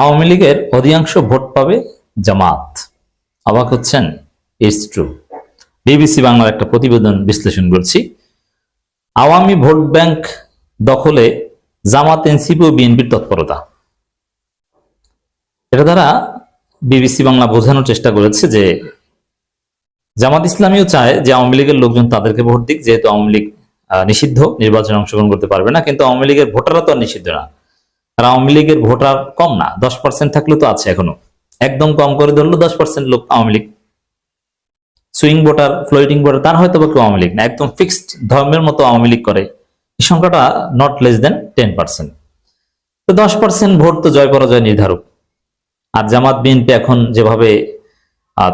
আওয়ামী লীগের অধিকাংশ ভোট পাবে জামাত। অবাক হচ্ছেন ইটস ট্রু বিবিসি বাংলার একটা প্রতিবেদন বিশ্লেষণ করছি আওয়ামী ভোট ব্যাংক দখলে জামাত, এনসিপি ও বিএনপির তৎপরতা। এটা দ্বারা বিবিসি বাংলা বোঝানোর চেষ্টা করেছে যে জামাত ইসলামীও চায় যে আওয়ামী লীগের লোকজন তাদেরকে ভোট দিক, যেহেতু আওয়ামী লীগ নিষিদ্ধ, নির্বাচনে অংশগ্রহণ করতে পারবে না, কিন্তু আওয়ামী লীগের ভোটাররা তো নিষিদ্ধ না। আওয়ামী লীগের ভোটার কম না, দশ পার্সেন্ট থাকলে তো আছে এখনও। একদম কম করে ধরলো, দশ পার্সেন্ট লোক Awami League. Swing voter floating voter তার হয়তো বা কেউ আওয়ামী লীগ না, একদম ফিক্সড ধর্মের মতো আওয়ামী লীগ করে। এই সংখ্যাটা not less than ten percent তো দশ পার্সেন্ট ভোট তো জয় পরাজয় নির্ধারক। আর জামাত, বিএনপি এখন যেভাবে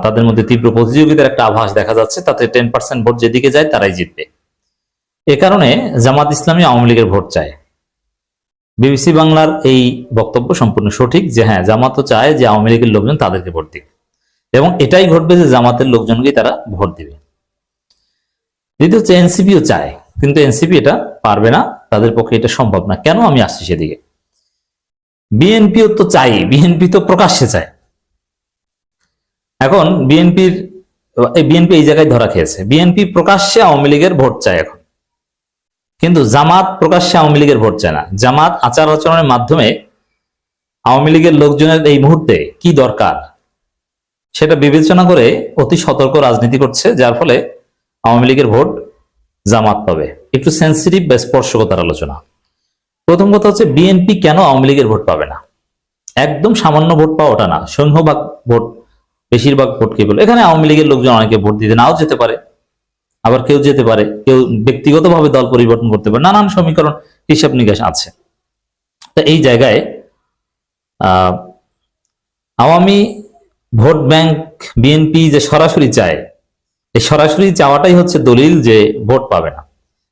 তাদের মধ্যে তীব্র প্রতিযোগিতার একটা আভাস দেখা যাচ্ছে, তাতে টেন পার্সেন্ট ভোট যেদিকে যায় তারাই জিতবে। এ কারণে জামাত ইসলামী আওয়ামী লীগের ভোট চায়। বিবিসি বাংলার এই বক্তব্য সম্পূর্ণ সঠিক যে হ্যাঁ জামাতও চায় যে আওয়ামী লীগের লোকজন তাদেরকে ভোট দিবে। এবং এটাই ঘটবে যে জামাতের লোকজনকেই তারা ভোট দিবে। দ্বিতীয় হচ্ছে এনসিপিও চায়, কিন্তু এনসিপি এটা পারবে না, তাদের পক্ষে এটা সম্ভব না। কেন আমি আসছি সেদিকে? বিএনপিও তো চাই বিএনপি তো প্রকাশ্যে চায়। এখন বিএনপির বিএনপি এই জায়গায় ধরা খেয়েছে। বিএনপি প্রকাশ্যে আওয়ামী লীগের ভোট চায় এখন। কিন্তু জামাত প্রকাশ্যে আওয়ামী লীগের ভোট চায় না। জামাত আচার আচরণের মাধ্যমে আওয়ামী লীগের লোকজনের এই মুহূর্তে কি দরকার সেটা বিবেচনা করে অতি সতর্ক রাজনীতি করছে, যার ফলে আওয়ামী লীগের ভোট জামাত পাবে। একটু সেন্সিটিভ বা স্পর্শকতার আলোচনা। প্রথম কথা হচ্ছে বিএনপি কেন আওয়ামী লীগের ভোট পাবে না? একদম সামান্য ভোট পাওয়া ওটা না। সিংহভাগ ভোট, বেশিরভাগ ভোট কে এখানে আওয়ামী লীগের লোকজন অনেকে ভোট দিতে নাও যেতে পারে। আবার কেউ যেতে পারে, কেউ ব্যক্তিগতভাবে দল পরিবর্তন করতে পারে, নানান সমীকরণ হিসাব নিকাশ আছে। তো এই জায়গায় আওয়ামী ভোট ব্যাংক বিএনপি যে সরাসরি চায়, এই সরাসরি চাওয়াটাই হচ্ছে দলিল যে ভোট পাবে না।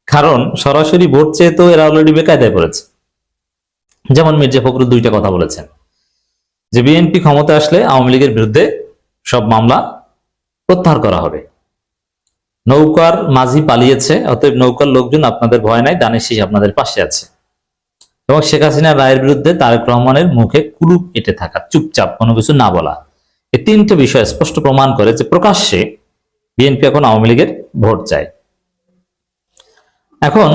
কারণ সরাসরি ভোট চেয়ে তো এরা অলরেডি বেকায়দায় পড়েছে। যেমন মির্জা ফখরুল দুইটা কথা বলেছেন, যে বিএনপি ক্ষমতা আসলে আওয়ামী লীগের বিরুদ্ধে সব মামলা প্রত্যাহার করা হবে। নৌকার মাঝি পালিয়েছে, অতএব নৌকার লোকজন আপনাদের ভয় নাই দানের শীষ আপনাদের পাশে আছে। এবং শেখ হাসিনা রায়ের বিরুদ্ধে তারেক রহমানের মুখে কুলুপ এঁটে থাকা, চুপচাপ কোনো কিছু না বলা। এই তিনটে বিষয় স্পষ্ট প্রমাণ করে যে প্রকাশ্যে বিএনপি এখন আওয়ামী লীগের ভোট চায়। এখন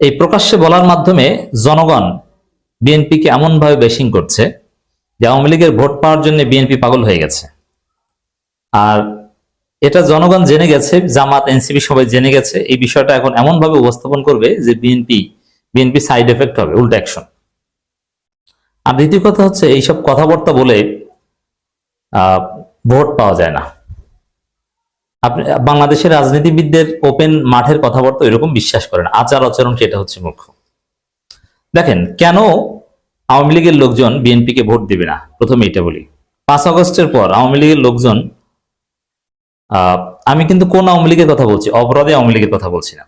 এই প্রকাশ্যে বলার মাধ্যমে জনগণ বিএনপিকে এমনভাবে বেশিং করছে যে আওয়ামী লীগের ভোট পাওয়ার জন্য বিএনপি পাগল হয়ে গেছে। আর এটা জনগণ জেনে গেছে, জামাত, এনসিপি সবাই জেনে গেছে। এই বিষয়টা এখন এমন ভাবে উপস্থাপন করবে যে বিএনপি বিএনপি সাইড এফেক্ট হবে, উল্টো অ্যাকশন আর দ্বিতীয় কথা হচ্ছে, এইসব কথাবার্তা বলে ভোট পাওয়া যায় না। আপনি, বাংলাদেশের রাজনীতিবিদদের ওপেন মাঠের কথাবার্তা এরকম বিশ্বাস করেন আচার আচরণ সেটা হচ্ছে মুখ্য দেখেন, কেন আওয়ামী লীগের লোকজন বিএনপিকে ভোট দিবে না? প্রথমে এটা বলি। পাঁচ আগস্টের পর আওয়ামী লীগের লোকজন আমি কিন্তু কোন আওয়ামী লীগের কথা বলছি, অপরাধে আওয়ামী লীগের কথা বলছি না।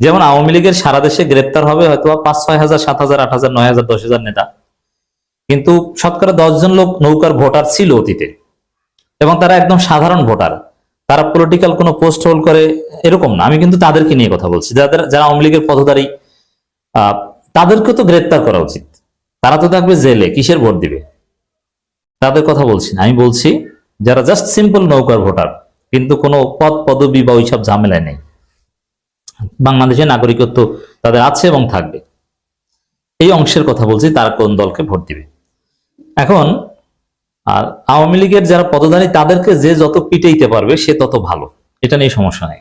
যেমন আওয়ামী লীগের সারা দেশে গ্রেপ্তার হবে হয়তো পাঁচ, ছয় হাজার, সাত হাজার, আট হাজার, নয় হাজার, দশ হাজার নেতা। কিন্তু শতকরা দশজন লোক নৌকার ভোটার ছিল অতীতে। এবং তারা একদম সাধারণ ভোটার। তারা পলিটিক্যাল কোনো পোস্ট হোল্ড করে এরকম না। আমি কিন্তু তাদেরকে নিয়ে কথা বলছি। যাদের যারা আওয়ামী লীগের পথধারী তাদেরকে তো গ্রেপ্তার করা উচিত। তারা তো থাকবে জেলে, কিসের ভোট দিবে? তাদের কথা বলছি না। আমি বলছি, যারা জাস্ট সিম্পল নৌকার ভোটার কিন্তু কোনো পদ, পদবি বা ওইসব ঝামেলায় নেই। বাংলাদেশের নাগরিকত্ব তাদের আছে এবং থাকবে। এই অংশের কথা বলছি, তারা কোন দলকে ভোট দিবে? এখন, আর আওয়ামী লীগের যারা পদধারী, তাদেরকে যে যত পিটাইতে পারবে, সে তত ভালো। এটা নিয়ে সমস্যা নেই।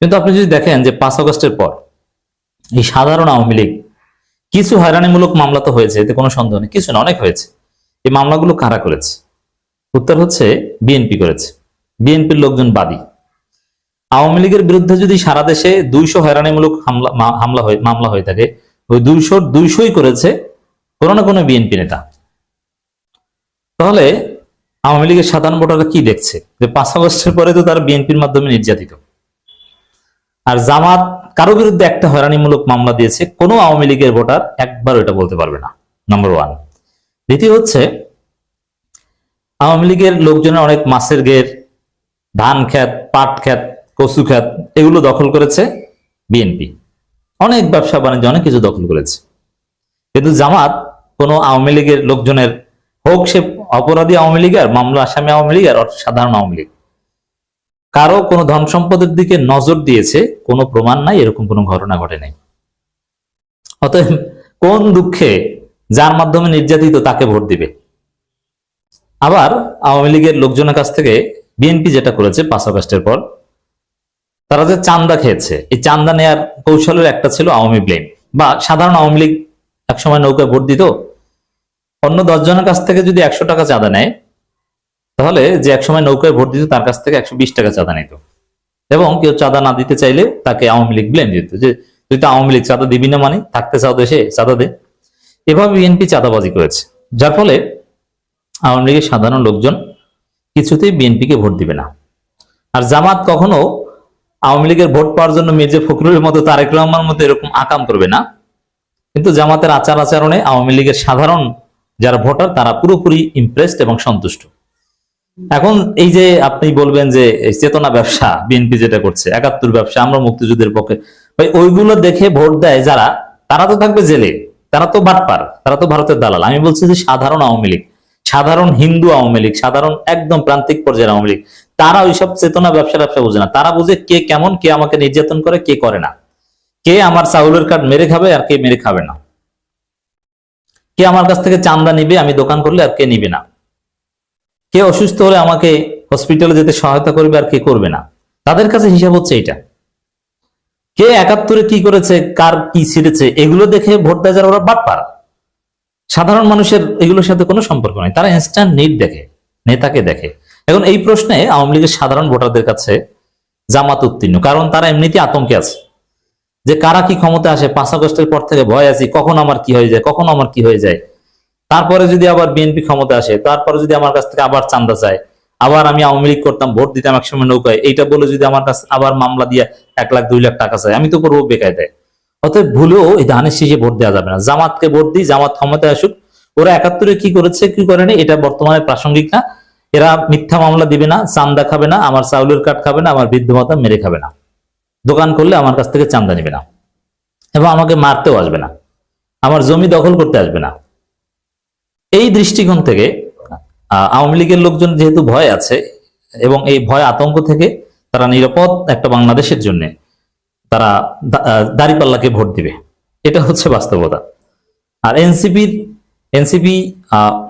কিন্তু আপনি যদি দেখেন যে পাঁচ আগস্টের পর এই সাধারণ আওয়ামী লীগ কিছু হয়রানিমূলক মামলা তো হয়েছে, এতে কোনো সন্দেহ নেই। কিছু না, অনেক হয়েছে। এই মামলাগুলো কারা করেছে? উত্তর হচ্ছে, বিএনপি করেছে। বিএনপির লোকজন বাদী। আওয়ামী লীগের বিরুদ্ধে যদি সারা দেশে দুইশো হয়রানিমূলক হামলা হয়ে, মামলা হয়ে থাকে, ওই দুইশো, দুইশোই করেছে কোনো না কোনো বিএনপি নেতা। তাহলে আওয়ামী লীগের সাধারণ ভোটাররা কি দেখছে? যে পাঁচ আগস্টের পরে তো তারা বিএনপির মাধ্যমে নির্যাতিত। আর জামাত কারও বিরুদ্ধে একটা হয়রানিমূলক মামলা দিয়েছে, কোনো আওয়ামী লীগের ভোটার একবার এটা বলতে পারবে না। নম্বর ওয়ান দ্বিতীয় হচ্ছে, আওয়ামী লীগের লোকজনের অনেক মাছের গের ধান খ্যাত পাট খ্যাত কচু খ্যাত এগুলো দখল করেছে বিএনপি। অনেক ব্যবসা বাণিজ্য, অনেক কিছু দখল করেছে। কিন্তু জামাত কোনো আওয়ামী লীগের লোকজনের হোক, সে অপরাধী আওয়ামী লীগ আর মামলা আসামি আওয়ামী লীগ আর সাধারণ আওয়ামী লীগ। কারও কোনো ধন সম্পদের দিকে নজর দিয়েছে, কোনো প্রমাণ নাই, এরকম কোনো ঘটনা ঘটে নাই। অতএব কোন দুঃখে যার মাধ্যমে নির্যাতিত তাকে ভোট দিবে? আবার আওয়ামী লীগের লোকজনের কাছ থেকে বিএনপি যেটা করেছে পাঁচ আগস্টের পর, তারা যে চান্দা খেয়েছে, এই চান্দা নেয়ার কৌশলের একটা ছিল আওয়ামী ব্লেম। বা সাধারণ আওয়ামী লীগ একসময় নৌকায় ভোট দিত, অন্য দশ জনের কাছ থেকে যদি একশো টাকা চাঁদা নেয়, তাহলে যে একসময় নৌকায় ভোট দিত, তার কাছ থেকে একশো বিশ টাকা চাঁদা নিত। এবং কেউ চাঁদা না দিতে চাইলে তাকে আওয়ামী লীগ ব্লেম দিত। যে তুই তো আওয়ামী লীগ চাঁদা দিবি না মানে থাকতে চাও দেশে, চাঁদা দে। এভাবে বিএনপি চাঁদাবাজি করেছে। যার ফলে আওয়ামী লীগের সাধারণ লোকজন কিছুতেই বিএনপিকে ভোট দিবে না। আর জামাত কখনো আওয়ামী লীগের ভোট পাওয়ার জন্য মির্জা ফখরুলের মতো, তারেক রহমান মতো এরকম আকাম করবে না। কিন্তু জামাতের আচার আচরণে আওয়ামী লীগের সাধারণ যারা ভোটার, তারা পুরোপুরি ইমপ্রেসড এবং সন্তুষ্ট। এখন এই যে আপনি বলবেন যে চেতনা ব্যবসা, বিএনপি যেটা করছে, একাত্তর ব্যবসা, আমরা মুক্তিযুদ্ধের পক্ষে, ভাই, ওইগুলো দেখে ভোট দেয় যারা, তারা তো থাকবে জেলে, তারা তো বাটপার, তারা তো ভারতের দালাল। আমি বলছি যে সাধারণ আওয়ামী লীগ সাধারণ হিন্দু আওয়ামী লীগ, সাধারণ একদম প্রান্তিক পর্যায়ের আওয়ামী লীগ তারা ওইসব চেতনা ব্যবসা ব্যবসা বোঝে না। তারা বুঝে কে কেমন, কে আমাকে নির্যাতন করে, কে করে না। কে আমার চাউলের কার্ড মেরে খাবে আর কে মেরে খাবে না। কে আমার কাছ থেকে চান্দা নিবে, আমি দোকান করলে আর কে নিবে না। কে অসুস্থ হলে আমাকে হসপিটালে যেতে সহায়তা করবে আর কে করবে না। তাদের কাছে হিসাব হচ্ছে এটা কে একাত্তরে কি করেছে, কার কি ছিঁড়েছে, এগুলো দেখে ভোট দেয় যারা ওরা বাটপার। সাধারণ মানুষের এগুলোর সাথে কোনো সম্পর্ক নেই। তারা ইনস্ট্যান্ট নিড দেখে, নেতাকে দেখে। এখন এই প্রশ্নে আওয়ামী লীগের সাধারণ ভোটারদের কাছে জামাত উত্তীর্ণ, কারণ তারা এমনিতে আতঙ্কে আছে। যে কারা কি ক্ষমতা আসে, পাঁচ আগস্টের পর থেকে ভয় আছি, কখন আমার কি হয়ে যায়, কখন আমার কি হয়ে যায়। তারপরে যদি আবার বিএনপি ক্ষমতা আসে, তারপরে যদি আমার কাছ থেকে আবার চান্দা চায়, আবার আমি আওয়ামী লীগ করতাম, ভোট দিতাম একসময় নৌকায়, এইটা বলে যদি আমার কাছে আবার মামলা দিয়ে এক লাখ, দুই লাখ টাকা চায়, আমি তো করব বেকায় দেয় অতএব ভুলেও এই ধানের শীষে ভোট দেওয়া যাবে না। জামাতকে ভোট দিই, জামাত ক্ষমতায় আসুক। ওরা একাত্তরে কি করেছে, কি করেনি এটা বর্তমানে প্রাসঙ্গিক না। এরা মিথ্যা মামলা দিবে না, চান্দা খাবে না, আমার চাউলের কাঠ খাবে না, আমার বৃদ্ধ ভাতা মেরে খাবে না। দোকান করলে আমার কাছ থেকে চান্দা নেবে না। এবং আমাকে মারতেও আসবে না। আমার জমি দখল করতে আসবে না। এই দৃষ্টিকোণ থেকে আওয়ামী লীগের লোকজন যেহেতু ভয় আছে, এবং এই ভয় আতঙ্ক থেকে তারা নিরাপদ একটা বাংলাদেশের জন্য তারা দাঁড়িপাল্লাকে ভোট দিবে। এটা হচ্ছে বাস্তবতা। আর এনসিপি এনসিপি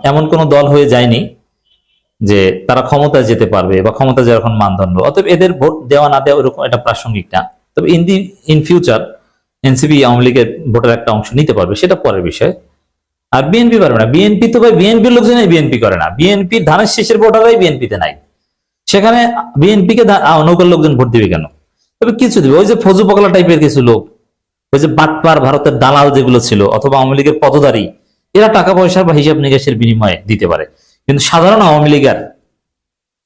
এমন কোন দল হয়ে যায়নি যে তারা ক্ষমতায় যেতে পারবে বা ক্ষমতা যাওয়ার এখন মানদণ্ড। অতএব এদের ভোট দেওয়া না দেওয়া ওরকম একটা প্রাসঙ্গিক না। তবে in the in future NCP Awami লীগের ভোটের একটা অংশ নিতে পারবে, সেটা পরের বিষয়। আর বিএনপি পারবে না। বিএনপি তো ভাই বিএনপির লোকজনই বিএনপি করে না। বিএনপি ধানের শেষের ভোটাররাই বিএনপিতে নাই। সেখানে বিএনপি কে ধা- নৌকার লোকজন ভোট দিবে কেন? তবে কিছু দিবে। ওই যে ফজু পকলা টাইপের কিছু লোক, ওই যে বাটপার ভারতের দালাল যেগুলো ছিল অথবা আওয়ামী লীগের পদদারী এরা টাকা পয়সা বা হিসাব নিকাশের বিনিময়ে দিতে পারে। কিন্তু সাধারণ আওয়ামী লীগের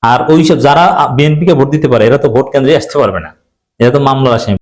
আর ওইসব যারা বিএনপি কে ভোট দিতে পারে, এরা তো ভোট কেন্দ্রে আসতে পারবে না। এরা তো মামলার আসামি।